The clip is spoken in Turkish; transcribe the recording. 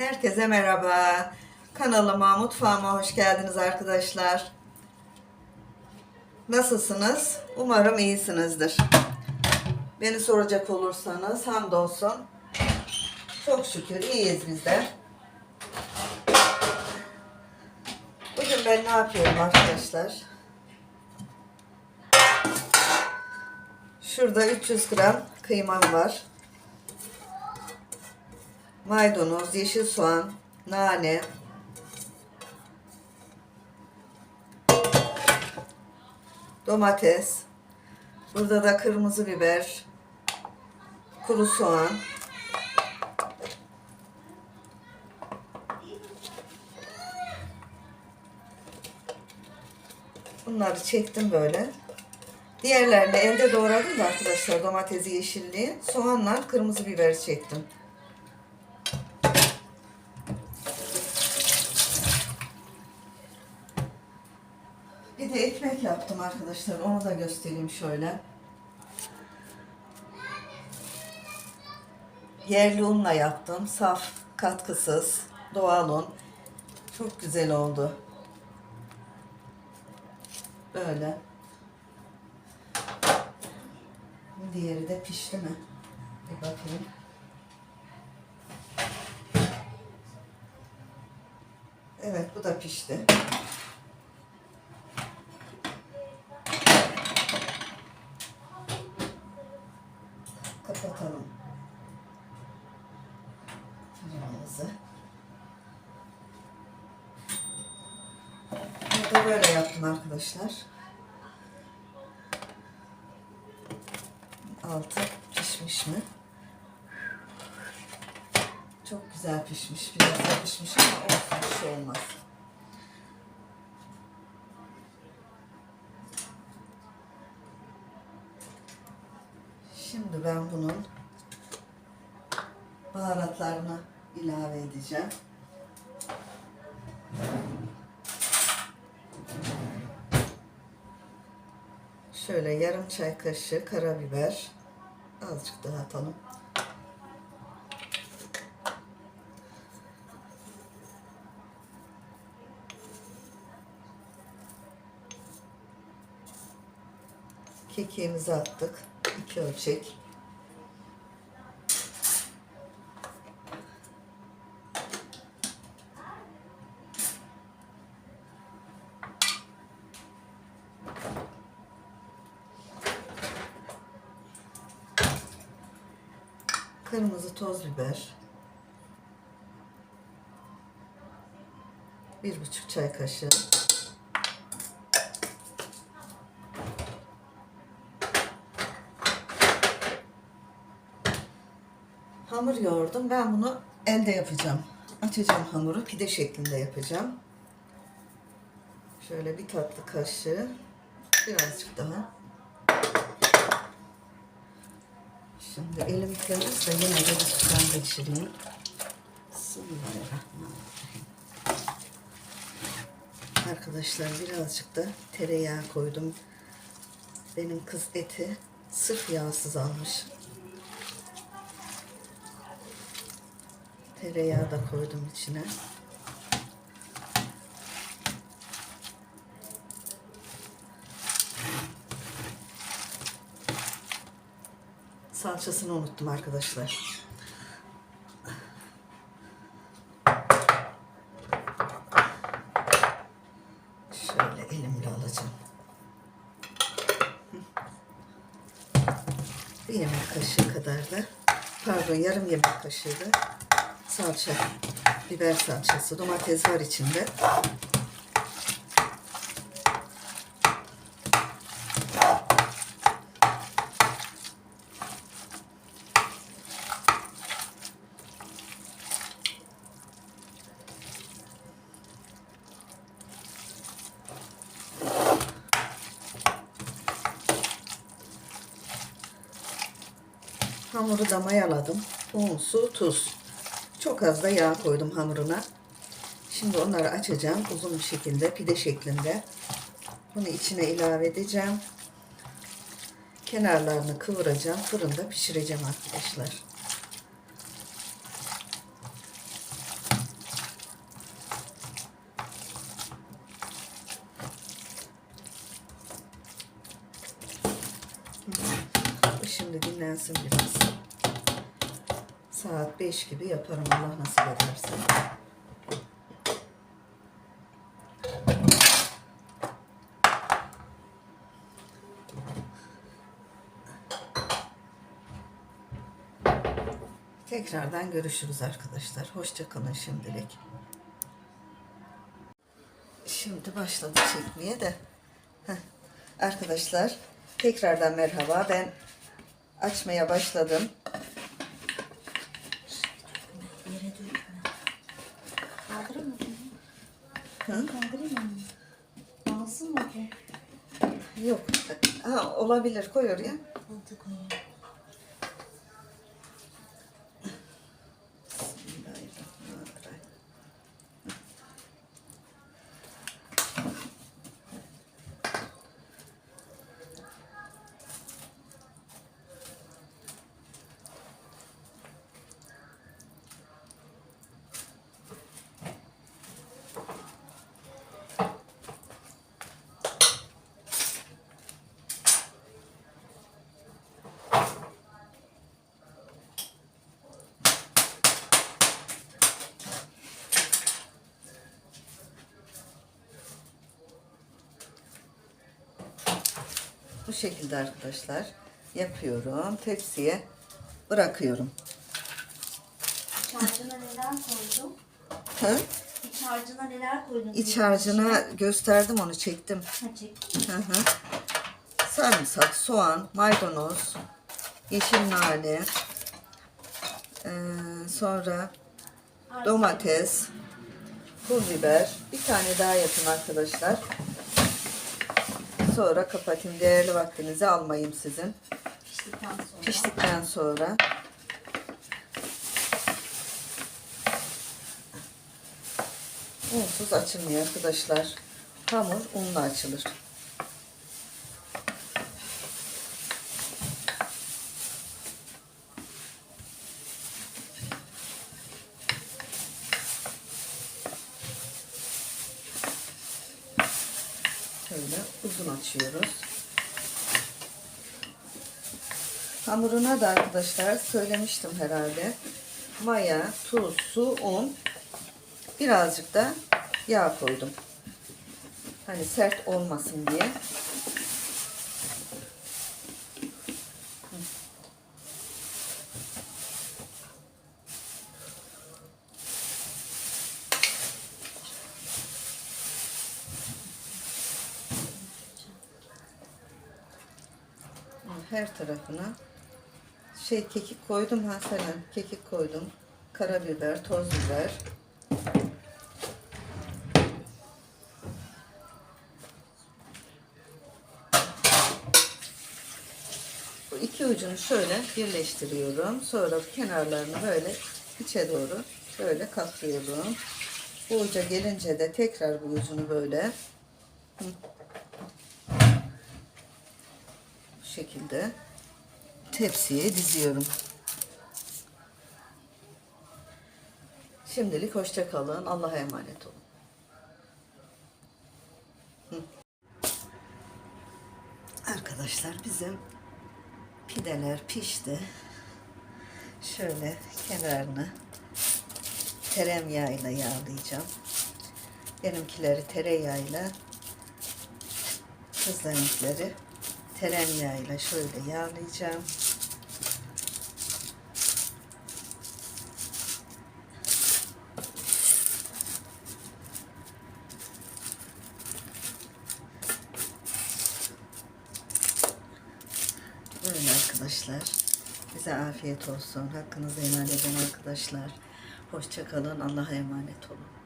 Herkese merhaba. Kanalıma, mutfağıma hoş geldiniz arkadaşlar. Nasılsınız? Umarım iyisinizdir. Beni soracak olursanız hamdolsun. Çok şükür iyiyiz biz de. Bugün ben ne yapıyorum arkadaşlar? Şurada 300 gram kıymam var. Maydanoz, yeşil soğan, nane, domates, burada da kırmızı biber, kuru soğan, Bunları çektim böyle. Diğerlerini elde doğradım da arkadaşlar domatesi yeşilliği. Soğanla kırmızı biber çektim. Ekmek yaptım arkadaşlar. Onu da göstereyim şöyle. Yerli unla yaptım. Saf, katkısız, doğal un. Çok güzel oldu. Böyle. Diğeri de pişti mi? Bir bakayım. Evet bu da pişti. Yaptım arkadaşlar. Altı pişmiş mi? Çok güzel pişmiş. Biraz da pişmiş ama olsun bir şey olmaz. Şimdi ben bunun baharatlarını ilave edeceğim. Şöyle yarım çay kaşığı karabiber. Azıcık daha atalım. Kekiğimizi attık. İki ölçek. Kırmızı toz biber. Bir buçuk çay kaşığı. Hamur yoğurdum. Ben bunu elde yapacağım. Açacağım hamuru. Pide şeklinde yapacağım. Şöyle bir tatlı kaşığı. Birazcık daha. Şimdi elim de yine de sudan geçireyim. Bismillahirrahmanirrahim. Arkadaşlar birazcık da tereyağı koydum. Benim kız eti sırf yağsız almış. Tereyağı da koydum içine. Salçasını unuttum arkadaşlar. Şöyle elimle alacağım. Bir yemek kaşığı kadar da pardon yarım yemek kaşığı da salça, biber salçası, domates var içinde. Hamuru da mayaladım. Un, su, tuz. Çok az da yağ koydum hamuruna. Şimdi onları açacağım uzun bir şekilde pide şeklinde. Bunu içine ilave edeceğim. Kenarlarını kıvıracağım. Fırında pişireceğim arkadaşlar. Şimdi dinlensin biraz. Saat 5 gibi yaparım Allah nasip ederse. Tekrardan görüşürüz arkadaşlar. Hoşça kalın şimdilik. Şimdi başladı çekmeye de. Heh. Arkadaşlar tekrardan merhaba. Ben açmaya başladım. Yere dökme. Kaldırır mı bunu? Hı? Kaldırayım mı? Alsın mı bu? Yok. Ha, olabilir koy oraya. Altı koyayım. Bismillahirrahmanirrahim. Bu şekilde arkadaşlar yapıyorum. Tepsiye bırakıyorum. İç harcına neler koydun? Ha? İç harcına neler koydun? İç harcına gösterdim onu çektim. Ha, çek. Hı hı. Sarımsak, soğan, maydanoz, yeşil nane, ee, sonra domates, pul biber. Bir tane daha yapın arkadaşlar. Sonra kapatayım. Değerli vaktinizi almayayım sizin. Piştikten sonra. Piştikten sonra unsuz açılmıyor arkadaşlar. Hamur unla açılır. Şöyle uzun açıyoruz. Hamuruna da arkadaşlar söylemiştim herhalde. Maya, tuz, su, un. Birazcık da yağ koydum. Hani sert olmasın diye. Her tarafına şey kekik koydum ha Selen. Kekik koydum. Karabiber, toz biber. Bu iki ucunu şöyle birleştiriyorum. Sonra kenarlarını böyle içe doğru böyle katlıyorum. Bu uca gelince de tekrar bu ucunu böyle Hı. bu şekilde tepsiye diziyorum. Şimdilik hoşça kalın. Allah'a emanet olun. Arkadaşlar bizim pideler pişti. Şöyle kenarını tereyağıyla yağlayacağım. Benimkileri tereyağıyla kızlarınkileri tereyağıyla şöyle yağlayacağım. Böyle arkadaşlar. Bize afiyet olsun. Hakkınızı helal edin arkadaşlar. Hoşça kalın. Allah'a emanet olun.